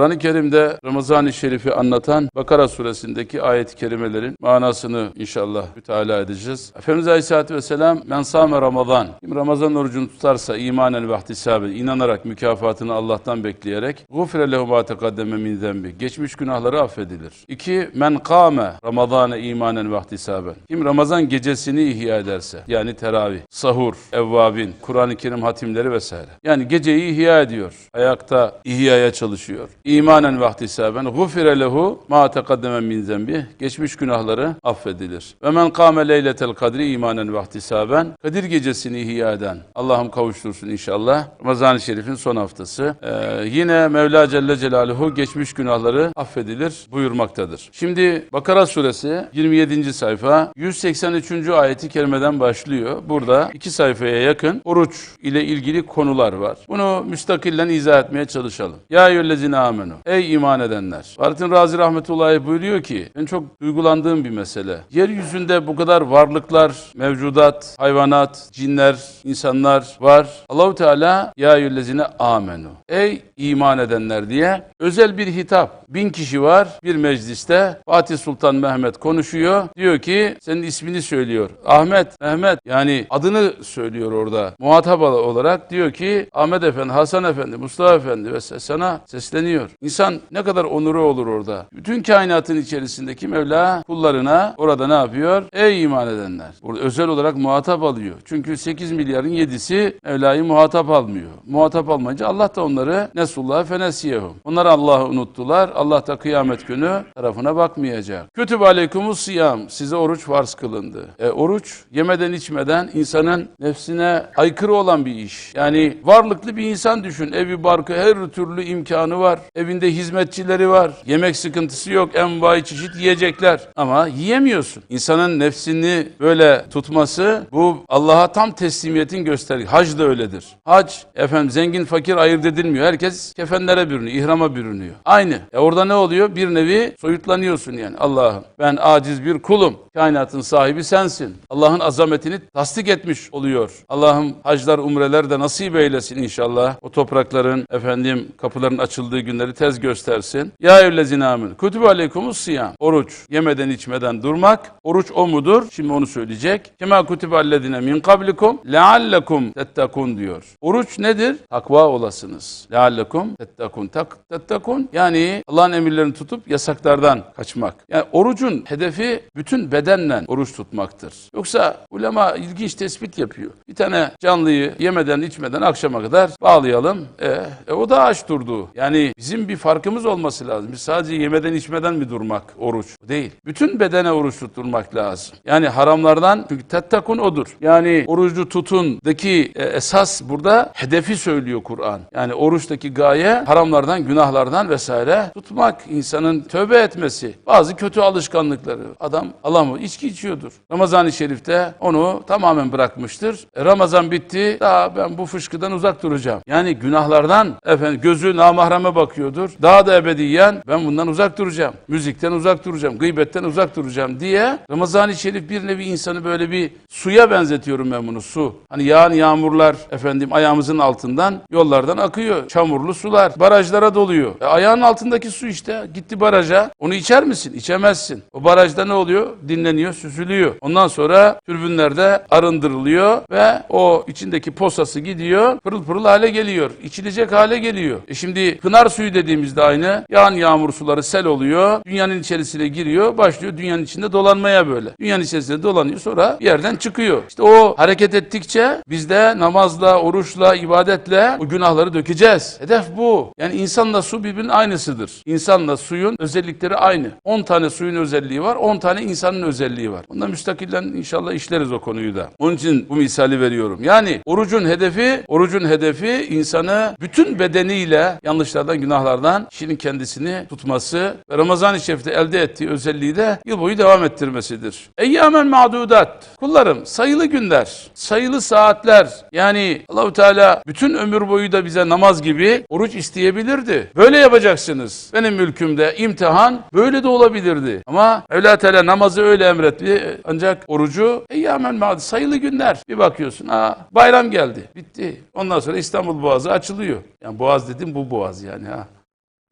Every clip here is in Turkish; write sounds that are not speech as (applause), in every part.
Kur'an-ı Kerim'de Ramazan-ı Şerif'i anlatan Bakara suresindeki ayet-i kerimelerin manasını inşallah müteala edeceğiz. Efendimiz Aleyhisselatü Vesselam men sâme Ramazan. Kim Ramazan orucunu tutarsa imanen ve ihtisaben inanarak mükafatını Allah'tan bekleyerek gufre lehu ma tekaddeme min zembi. Geçmiş günahları affedilir. İki men kâme Ramazan'a imanen ve ihtisaben. Kim Ramazan gecesini ihya ederse yani teravih, sahur, evvabin, Kur'an-ı Kerim hatimleri vesaire. Yani geceyi ihya ediyor. Ayakta ihyaya çalışıyor. İmanen ve ihtisaben gufire lehu ma tekaddeme min zembi. Geçmiş günahları affedilir. Ve men kâme leyletel kadri imanen ve ihtisaben. Kadir gecesini ihya eden. Allah'ım kavuştursun inşallah. Ramazan-ı Şerif'in son haftası. Ee, yine Mevla Celle Celaluhu geçmiş günahları affedilir buyurmaktadır. Şimdi Bakara suresi 27. sayfa 183. ayeti kerimeden başlıyor. Burada iki sayfaya yakın oruç ile ilgili konular var. Bunu müstakillen izah etmeye çalışalım. Ya eyyühellezine amenu. Ey iman edenler. Fahrettin Razi Rahmetullahi buyuruyor ki ben çok duygulandığım bir mesele. Yeryüzünde bu kadar varlıklar, mevcudat, hayvanat, cinler, insanlar var. Allahu Teala ya eyyühellezine amenu. Ey iman edenler diye özel bir hitap. Bin kişi var bir mecliste. Fatih Sultan Mehmet konuşuyor. Diyor ki senin ismini söylüyor. Ahmet, Mehmet yani adını söylüyor orada. Muhatap olarak diyor ki Ahmet Efendi, Hasan Efendi, Mustafa Efendi ve sana sesleniyor. İnsan ne kadar onuru olur orada. Bütün kainatın içerisindeki Mevla kullarına orada ne yapıyor? Ey iman edenler. Burada özel olarak muhatap alıyor. Çünkü 8 milyarın 7'si Mevla'yı muhatap almıyor. Muhatap almayınca Allah da onları nesullah fenesiyehum. Onlar Allah'ı unuttular. Allah da kıyamet günü tarafına bakmayacak. Kütüb aleykumus siyam. Size oruç farz kılındı. E, oruç yemeden içmeden insanın nefsine aykırı olan bir iş. Yani varlıklı bir insan düşün. Evi barkı her türlü imkanı var. Evinde hizmetçileri var. Yemek sıkıntısı yok. Envai çeşit yiyecekler. Ama yiyemiyorsun. İnsanın nefsini böyle tutması bu Allah'a tam teslimiyetin göstergesi. Hac da öyledir. Hac efendim zengin fakir ayırt edilmiyor. Herkes kefenlere bürünüyor, ihrama bürünüyor. Aynı. E orada ne oluyor? Bir nevi soyutlanıyorsun yani. Allah'ım ben aciz bir kulum. Kainatın sahibi sensin. Allah'ın azametini tasdik etmiş oluyor. Allah'ım haclar, umreler de nasip eylesin inşallah. O toprakların efendim kapıların açıldığı günleri tez göstersin. Ya evlezine amin. Kütübü aleykumus siyam. Oruç. Yemeden içmeden durmak. Oruç o mudur? Şimdi onu söyleyecek. Kema kütübü allezine min kablikum leallekum tettakun diyor. Oruç nedir? Takva olasınız. Leallekum tettakun. Tak, tettakun yani Allah'ın emirlerini tutup yasaklardan kaçmak. Yani orucun hedefi bütün bedenle oruç tutmaktır. Yoksa ulema ilginç tespit yapıyor. Bir tane canlıyı yemeden içmeden akşama kadar bağlayalım. E, e, o da aç durdu. Yani bizim bir farkımız olması lazım. Biz sadece yemeden içmeden mi durmak oruç? Değil. Bütün bedene oruç tutturmak lazım. Yani haramlardan çünkü tettakun odur. Yani orucu tutundaki e, esas burada hedefi söylüyor Kur'an. Yani oruçtaki gaye haramlardan, günahlardan vesaire tutmak, insanın tövbe etmesi. Bazı kötü alışkanlıkları. Adam mı içki içiyordur. Ramazan-ı Şerif'te onu tamamen bırakmıştır. E, Ramazan bitti. Daha ben bu fışkıdan uzak duracağım. Yani günahlardan efendim gözü namahreme bakıyordur. Daha da ebediyen ben bundan uzak duracağım. Müzikten uzak duracağım. Gıybetten uzak duracağım diye Ramazan-ı Şerif bir nevi insanı böyle bir suya benzetiyorum ben bunu. Su. Hani yağan yağmurlar efendim ayağımızın altından yollardan akıyor. Çamurlu sular. Barajlara doluyor. E, ayağın altındaki su işte. Gitti baraja. Onu içer misin? İçemezsin. O barajda ne oluyor? Dinleniyor, süzülüyor. Ondan sonra türbünlerde arındırılıyor ve o içindeki posası gidiyor. Pırıl pırıl hale geliyor. İçilecek hale geliyor. E şimdi pınar suyu dediğimizde aynı. Yağan yağmur suları sel oluyor. Dünyanın içerisine giriyor. Başlıyor dünyanın içinde dolanmaya böyle. Dünyanın içerisinde dolanıyor sonra yerden çıkıyor. İşte o hareket ettikçe biz de namazla, oruçla, ibadetle o günahları dökeceğiz. Hedef bu. Yani insanla su birbirinin aynısıdır. İnsanla suyun özellikleri aynı. 10 tane suyun özelliği var, 10 tane insanın özelliği var. Bundan müstakillen inşallah işleriz o konuyu da. Onun için bu misali veriyorum. Yani orucun hedefi, orucun hedefi insanı bütün bedeniyle yanlışlardan, günahlardan kişinin kendisini tutması ve Ramazan-ı Şerif'te elde ettiği özelliği de yıl boyu devam ettirmesidir. Eyyamen ma'dudat. Kullarım sayılı günler, sayılı saatler. Yani Allahu Teala bütün ömür boyu da bize namaz gibi oruç isteyebilirdi. Böyle yapacaksınız. Benim mülkümde imtihan böyle de olabilirdi. Ama Mevla Teala namazı öyle emretti. Ancak orucu eyyamen ma'dudat. Sayılı günler. Bir bakıyorsun. Aa, bayram geldi. Bitti. Ondan sonra İstanbul Boğazı açılıyor. Yani boğaz dedim bu boğaz yani ha.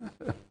(laughs)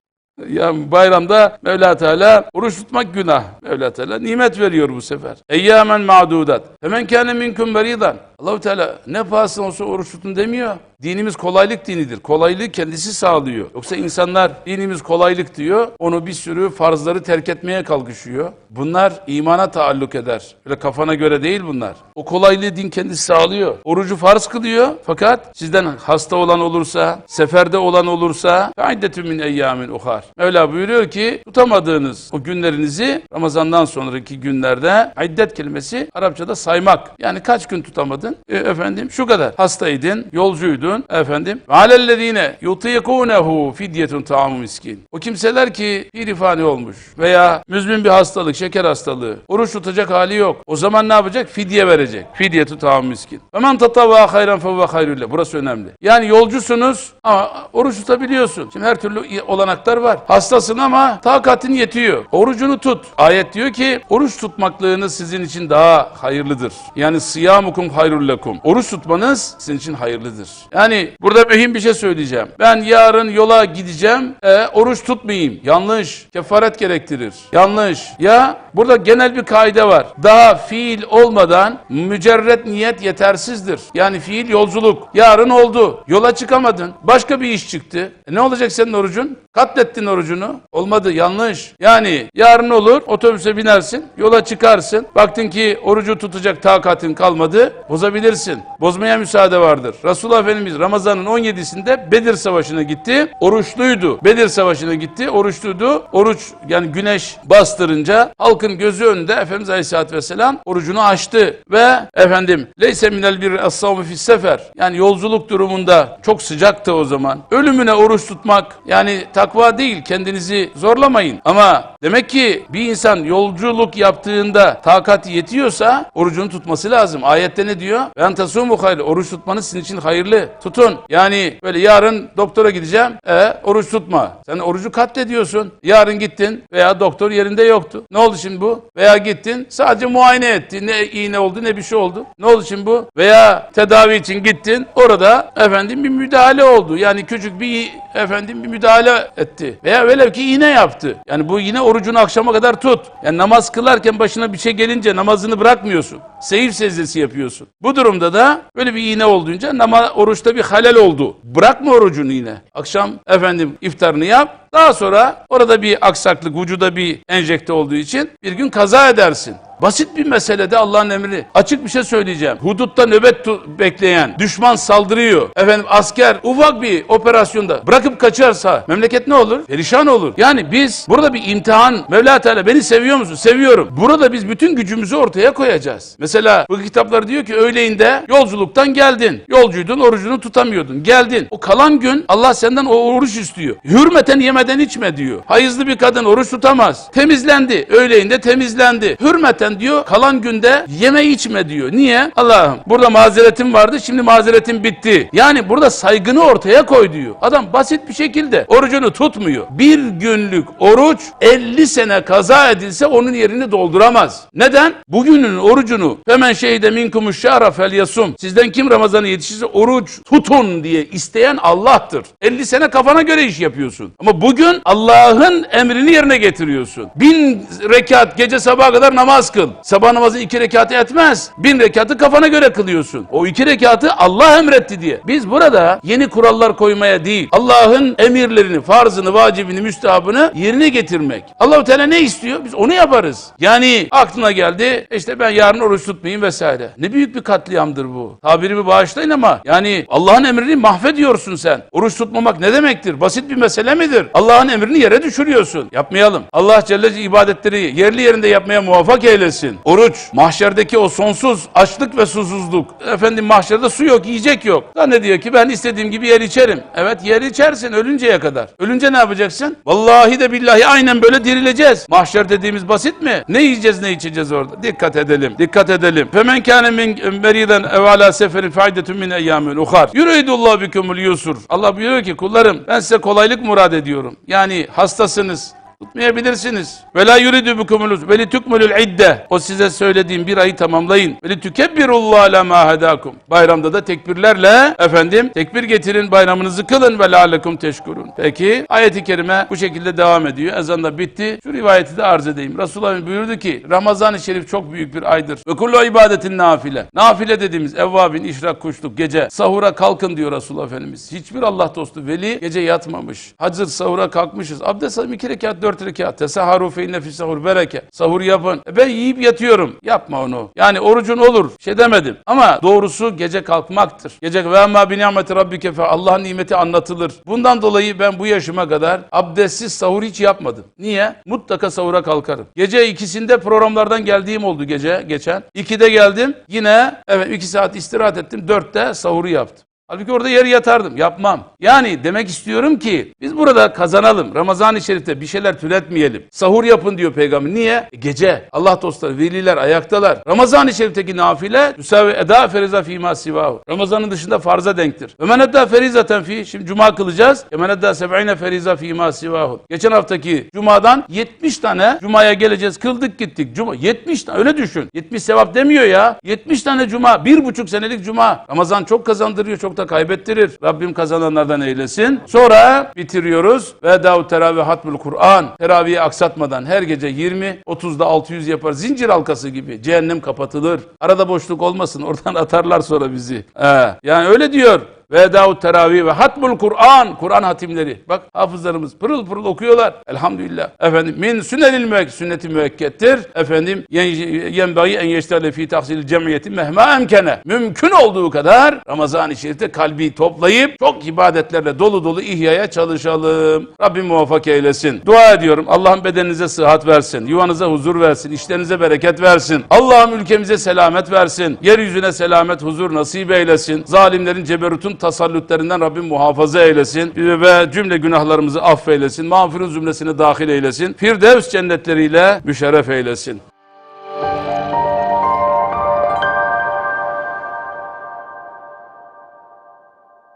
Ya bayramda Mevla Teala oruç tutmak günah. Mevla Teala nimet veriyor bu sefer. Eyyamen ma'dudat. Hemen kâne minkum meridan. Allahu Teala ne pahasına olsa oruç tutun demiyor. Dinimiz kolaylık dinidir. Kolaylığı kendisi sağlıyor. Yoksa insanlar dinimiz kolaylık diyor. Onu bir sürü farzları terk etmeye kalkışıyor. Bunlar imana taalluk eder. Böyle kafana göre değil bunlar. O kolaylığı din kendisi sağlıyor. Orucu farz kılıyor. Fakat sizden hasta olan olursa, seferde olan olursa gaydetü min eyyamin uhar. Mevla buyuruyor ki tutamadığınız o günlerinizi Ramazan'dan sonraki günlerde iddet kelimesi Arapçada saymak. Yani kaç gün tutamadı tutamadın? E, efendim şu kadar. Hastaydın, yolcuydun efendim. Alellezine yutikunehu fidyetun taamu miskin. O kimseler ki irifani olmuş veya müzmin bir hastalık, şeker hastalığı, oruç tutacak hali yok. O zaman ne yapacak? Fidye verecek. Fidyetu taamu miskin. Ve men tatavva hayran fehuve hayrülle. Burası önemli. Yani yolcusunuz ama oruç tutabiliyorsun. Şimdi her türlü olanaklar var. Hastasın ama takatin yetiyor. Orucunu tut. Ayet diyor ki oruç tutmaklığınız sizin için daha hayırlıdır. Yani siyamukum hayrul lekum. Oruç tutmanız sizin için hayırlıdır. Yani burada mühim bir şey söyleyeceğim. Ben yarın yola gideceğim. E, oruç tutmayayım. Yanlış. Kefaret gerektirir. Yanlış. Ya burada genel bir kaide var. Daha fiil olmadan mücerret niyet yetersizdir. Yani fiil yolculuk. Yarın oldu. Yola çıkamadın. Başka bir iş çıktı. E, ne olacak senin orucun? Katlettin orucunu. Olmadı. Yanlış. Yani yarın olur. Otobüse binersin. Yola çıkarsın. Baktın ki orucu tutacak takatin kalmadı. Bozabilirsin. Bozmaya müsaade vardır. Resulullah Efendimiz Ramazan'ın 17'sinde Bedir Savaşı'na gitti. Oruçluydu. Bedir Savaşı'na gitti. Oruçluydu. Oruç yani güneş bastırınca halkın gözü önünde Efendimiz Aleyhisselatü Vesselam orucunu açtı. Ve efendim leyse minel bir as-savmu fis sefer. Yani yolculuk durumunda çok sıcaktı o zaman. Ölümüne oruç tutmak yani takva değil. Kendinizi zorlamayın. Ama demek ki bir insan yolculuk yaptığında takat yetiyorsa orucunu tutması lazım. Ayette ne diyor? Ben tasumu hayır. Oruç tutmanız sizin için hayırlı. Tutun. Yani böyle yarın doktora gideceğim. E oruç tutma. Sen orucu katlediyorsun. Yarın gittin veya doktor yerinde yoktu. Ne oldu şimdi bu? Veya gittin sadece muayene etti. Ne iğne oldu ne bir şey oldu. Ne oldu şimdi bu? Veya tedavi için gittin. Orada efendim bir müdahale oldu. Yani küçük bir efendim bir müdahale etti. Veya velev ki iğne yaptı. Yani bu yine orucunu akşama kadar tut. Yani namaz kılarken başına bir şey gelince namazını bırakmıyorsun. Seyir secdesi yapıyorsun. Bu durumda da böyle bir iğne olduğunca nama oruçta bir halel oldu. Bırakma orucunu yine. Akşam efendim iftarını yap. Daha sonra orada bir aksaklık, vücuda bir enjekte olduğu için bir gün kaza edersin. Basit bir meselede Allah'ın emri. Açık bir şey söyleyeceğim. Hudutta nöbet bekleyen, düşman saldırıyor. Efendim asker ufak bir operasyonda bırakıp kaçarsa memleket ne olur? Perişan olur. Yani biz burada bir imtihan. Mevla Teala beni seviyor musun? Seviyorum. Burada biz bütün gücümüzü ortaya koyacağız. Mesela bu kitaplar diyor ki öğleyinde yolculuktan geldin. Yolcuydun, orucunu tutamıyordun. Geldin. O kalan gün Allah senden o oruç istiyor. Hürmeten yemeden içme diyor. Hayızlı bir kadın oruç tutamaz. Temizlendi. Öğleyinde temizlendi. Hürmeten diyor kalan günde yeme içme diyor. Niye? Allah'ım burada mazeretim vardı şimdi mazeretim bitti. Yani burada saygını ortaya koy diyor. Adam basit bir şekilde orucunu tutmuyor. Bir günlük oruç 50 sene kaza edilse onun yerini dolduramaz. Neden? Bugünün orucunu hemen şeyde minkumuş şahra fel yasum. Sizden kim Ramazan'a yetişirse oruç tutun diye isteyen Allah'tır. 50 sene kafana göre iş yapıyorsun. Ama bugün Allah'ın emrini yerine getiriyorsun. Bin rekat gece sabaha kadar namaz kıl. Sabah namazı iki rekatı etmez. Bin rekatı kafana göre kılıyorsun. O iki rekatı Allah emretti diye. Biz burada yeni kurallar koymaya değil, Allah'ın emirlerini, farzını, vacibini, müstehabını yerine getirmek. Allahu Teala ne istiyor? Biz onu yaparız. Yani aklına geldi, işte ben yarın oruç tutmayayım vesaire. Ne büyük bir katliamdır bu. Tabirimi bağışlayın ama yani Allah'ın emrini mahvediyorsun sen. Oruç tutmamak ne demektir? Basit bir mesele midir? Allah'ın emrini yere düşürüyorsun. Yapmayalım. Allah Celle ibadetleri yerli yerinde yapmaya muvaffak eylesin. Oruç, mahşerdeki o sonsuz açlık ve susuzluk. Efendim mahşerde su yok, yiyecek yok. Zannediyor ki ben istediğim gibi yer içerim. Evet yer içersin ölünceye kadar. Ölünce ne yapacaksın? Vallahi de billahi aynen böyle dirileceğiz. Mahşer dediğimiz basit mi? Ne yiyeceğiz ne içeceğiz orada? Dikkat edelim. Dikkat edelim. Femen kâne min meriden evvela seferin faydetun min eyyâmin uhar. Yüreydullah bikumul yusur. Allah buyuruyor ki kullarım ben size kolaylık murad ediyorum. Yani hastasınız. Tutmayabilirsiniz. Ve la yuridu bikumuluz ve li tukmulul idde. O size söylediğim bir ayı tamamlayın. Ve li tukebbirullah ala ma hedakum. Bayramda da tekbirlerle efendim tekbir getirin bayramınızı kılın ve leallekum teşkurun. Peki ayeti kerime bu şekilde devam ediyor. Ezan da bitti. Şu rivayeti de arz edeyim. Resulullah buyurdu ki Ramazan-ı Şerif çok büyük bir aydır. Ve kullu ibadetin nafile. Nafile dediğimiz evvabin, işrak, kuşluk, gece sahura kalkın diyor Resulullah Efendimiz. Hiçbir Allah dostu veli gece yatmamış. Hazır sahura kalkmışız. Abdest alayım iki rekat, dört rekat. Tesaharu fe inne sahur bereke. Sahur yapın. E ben yiyip yatıyorum. Yapma onu. Yani orucun olur. Şey demedim. Ama doğrusu gece kalkmaktır. Gece ve amma bi nimeti rabbike fe Allah'ın nimeti anlatılır. Bundan dolayı ben bu yaşıma kadar abdestsiz sahur hiç yapmadım. Niye? Mutlaka sahura kalkarım. Gece ikisinde programlardan geldiğim oldu gece geçen. İkide geldim. Yine evet iki saat istirahat ettim. Dörtte sahuru yaptım. Halbuki orada yarı yatardım. Yapmam. Yani demek istiyorum ki biz burada kazanalım. Ramazan-ı Şerif'te bir şeyler türetmeyelim. Sahur yapın diyor peygamber. Niye? E, gece. Allah dostları, veliler ayaktalar. Ramazan-ı Şerif'teki nafile müsavi eda feriza fîmâ sivahu. Ramazanın dışında farza denktir. Ve men edda ferizaten fi. Şimdi cuma kılacağız. Ve men edda seb'ine feriza fîmâ sivahu. Geçen haftaki cumadan 70 tane cumaya geleceğiz. Kıldık gittik. Cuma 70 tane öyle düşün. 70 sevap demiyor ya. 70 tane cuma. Bir buçuk senelik cuma. Ramazan çok kazandırıyor, çok da kaybettirir. Rabbim kazananlardan eylesin. Sonra bitiriyoruz. Ve dav teravih hatmul Kur'an. Teravihi aksatmadan her gece 20, 30'da 600 yapar. Zincir halkası gibi. Cehennem kapatılır. Arada boşluk olmasın. Oradan (laughs) atarlar sonra bizi. He. Yani öyle diyor. Ve Davud teravih ve hatmul Kur'an. Kur'an hatimleri. Bak hafızlarımız pırıl pırıl okuyorlar. Elhamdülillah. Efendim min sünnelil müek sünneti müekkettir. Efendim yen- yenbagi en yeşterle fi tahsil cemiyeti mehma emkene. Mümkün olduğu kadar Ramazan-ı Şerif'te kalbi toplayıp çok ibadetlerle dolu dolu ihyaya çalışalım. Rabbim muvaffak eylesin. Dua ediyorum. Allah'ım bedeninize sıhhat versin. Yuvanıza huzur versin. işlerinize bereket versin. Allah'ım ülkemize selamet versin. Yeryüzüne selamet, huzur nasip eylesin. Zalimlerin ceberutun tasallütlerinden Rabbim muhafaza eylesin. Ve cümle günahlarımızı affeylesin. Mağfirun zümresine dahil eylesin. Firdevs cennetleriyle müşerref eylesin.